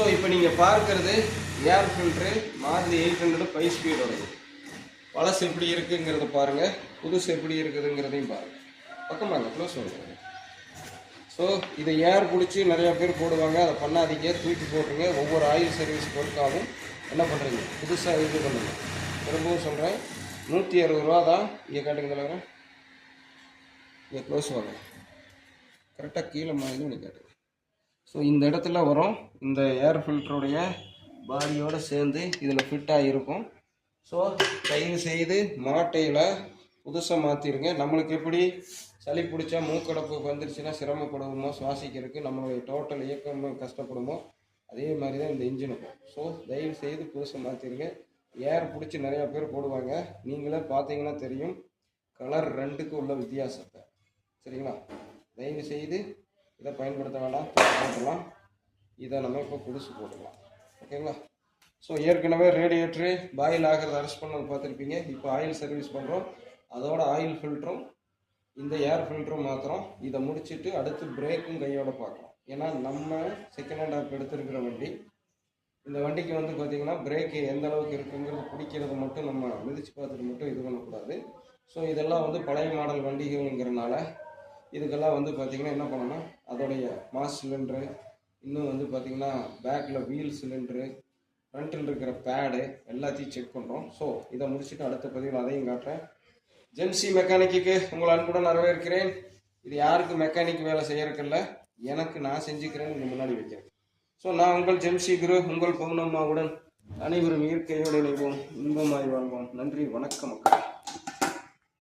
So இப்போ நீங்கள் பார்க்கறது air filter Maruti eight hundred five ஸ்பீடோடது பழசு எப்படி இருக்குங்கிறத பாருங்கள் புதுசு எப்படி இருக்குதுங்கிறதையும் பாருங்கள் பக்கமாக க்ளோஸ் பண்ணுங்க ஸோ இதை ஏர் பிடிச்சி நிறையா பேர் போடுவாங்க. அதை பண்ணாதீங்க. தூக்கி போட்டுருங்க. ஒவ்வொரு ஆயில் சர்வீஸ் பொறுத்தாலும் என்ன பண்ணுறீங்க புதுசாக இது பண்ணுங்கள் திரும்பவும் சொல்கிறேன் நூற்றி அறுபது ரூபா தான். இங்கே கேட்டுங்க தலைவர். இங்கே க்ளோஸ் வாங்க. கரெக்டாக கீழே மாதிரி நீ காட்டுங்க. ஸோ இந்த இடத்துல வரும். இந்த ஏர் ஃபில்டருடைய பாடியோடு சேர்ந்து இதில் ஃபிட்டாக இருக்கும். ஸோ தயவு செய்து மாட்டையில் புதுசாக மாற்றிடுங்க நம்மளுக்கு எப்படி சளி பிடிச்சா மூக்கடப்பு வந்துருச்சுன்னா சிரமப்படுவோமோ சுவாசிக்கிறதுக்கு நம்மளுடைய டோட்டல் இயக்கம் கஷ்டப்படுமோ அதே மாதிரி தான் இந்த இன்ஜினுக்கும் ஸோ தயவு செய்து புதுசாக மாற்றிடுங்க ஏர் பிடிச்சி நிறையா பேர் போடுவாங்க. நீங்களே பார்த்தீங்கன்னா தெரியும். கலர் ரெண்டுக்கு உள்ள வித்தியாசத்தை. சரிங்களா? தயவு செய்து இதை பயன்படுத்த வேண்டாம். போட்டுக்கலாம் இதை நம்ம இப்போ புதுசு போட்டுக்கலாம். ஓகேங்களா? ஸோ ஏற்கனவே ரேடியேட்டரு பாயில் ஆகிறத அரெஸ்ட் பண்ணது பார்த்துருப்பீங்க. இப்போ ஆயில் சர்வீஸ் பண்ணுறோம் அதோட ஆயில் ஃபில்டரும் இந்த ஏர் ஃபில்டரும் மாத்திரம் இதை முடிச்சுட்டு அடுத்து பிரேக்கும் கையோட பார்க்கலாம். ஏன்னா நம்ம செகண்ட் ஹேண்ட் ஆப் எடுத்திருக்கிற வண்டி இந்த வண்டிக்கு வந்து பார்த்தீங்கன்னா பிரேக்கு எந்த அளவுக்கு இருக்குங்கிறது பிடிக்கிறது மட்டும் நம்ம மிதித்து பார்த்துட்டு மட்டும் இது பண்ணக்கூடாது. ஸோ இதெல்லாம் வந்து பழைய மாடல் வண்டிகள்ங்கிறனால இதுக்கெல்லாம் வந்து பார்த்திங்கன்னா என்ன பண்ணணும் அதோடைய மாஸ் சிலிண்ட்ரு இன்னும் வந்து பார்த்திங்கன்னா பேக்கில் வீல் சிலிண்ட்ரு ஃப்ரண்ட்டில் இருக்கிற பேடு எல்லாத்தையும் செக் பண்ணுறோம் ஸோ இதை முடிச்சுட்டு அடுத்த பதிவில் அதையும் காட்டுறேன். ஜென்சி மெக்கானிக்கு உங்களை அன்புடன் வரவேற்கிறேன். இது யாருக்கு மெக்கானிக் வேலை செய்யறதில்ல எனக்கு நான் செஞ்சுக்கிறேன்னு இங்க முன்னாடி வைக்கிறேன். ஸோ நான் உங்கள் ஜென்சி குரு உங்கள் பௌர்ணம்மாவுடன் அனைவரும் இயற்கையோடு இணைவோம் இன்பமாய் வாழ்வோம். நன்றி வணக்கம் மக்கள்.